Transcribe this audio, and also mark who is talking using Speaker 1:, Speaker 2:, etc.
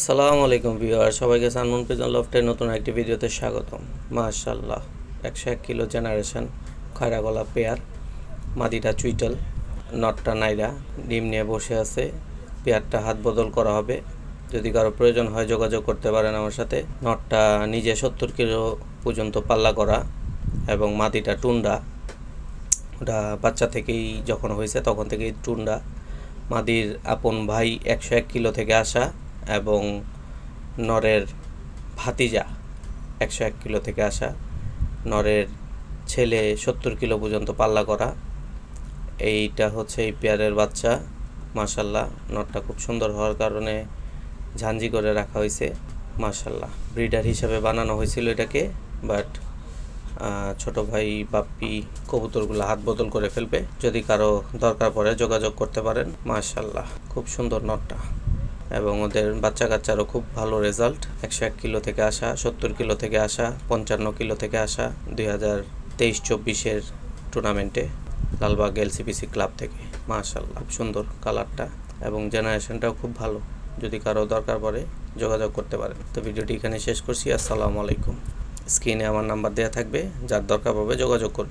Speaker 1: আসসালামু আলাইকুম ভিউয়ার সবাইকে সানমুন পিজন লফটের নতুন একটি ভিডিওতে স্বাগতম। মাশাল্লাহ একশো এক কিলো জেনারেশন, খয়রা গলা পেয়ার, মাদিটা চুইটাল, নটটা নাইরা, ডিম নিয়ে বসে আছে, পেয়ারটা হাত বদল করা হবে। যদি কারও প্রয়োজন হয় যোগাযোগ করতে পারেন আমার সাথে। নটটা নিজে সত্তর কিলো পর্যন্ত পাল্লা করা এবং মাদিটা টুন্ডা। ওটা বাচ্চা থেকেই যখন হয়েছে তখন থেকেই টুন্ডা। মাদির আপন ভাই একশো এক কিলো থেকে আসা। এবং নরের ভাতিজা একশো এক কিলো থেকে আসা, নরের ছেলে সত্তর কিলো পর্যন্ত পাল্লা করা। এইটা হচ্ছে এই পেয়ারের বাচ্চা, মাশাল্লাহ নটটা খুব সুন্দর হওয়ার কারণে ঝাঞ্জি করে রাখা হয়েছে, মাশাল্লাহ। ব্রিডার হিসাবে বানানো হয়েছিল এটাকে, বাট ছোট ভাই বাপ্পি কবুতরগুলো হাত বদল করে ফেলবে। যদি কারও দরকার পড়ে, যোগাযোগ করতে পারেন, মাশাল্লাহ। খুব সুন্দর নটটা এবং ওদের বাচ্চা কাচ্চারও খুব ভালো রেজাল্ট একশো এক কিলো থেকে আসা, সত্তর কিলো থেকে আসা, পঞ্চান্ন কিলো থেকে আসা দুই হাজার তেইশ চব্বিশের টুর্নামেন্টে লালবাগ এলসিপিসি ক্লাব থেকে। মাশাল্লাহ খুব সুন্দর কালারটা এবং জেনারেশনটাও খুব ভালো। যদি কারও দরকার পড়ে যোগাযোগ করতে পারেন। তো ভিডিওটি এখানে শেষ করছি, আসসালামু আলাইকুম। স্ক্রিনে আমার নাম্বার দেওয়া থাকবে, যার দরকার পড়বে যোগাযোগ করবে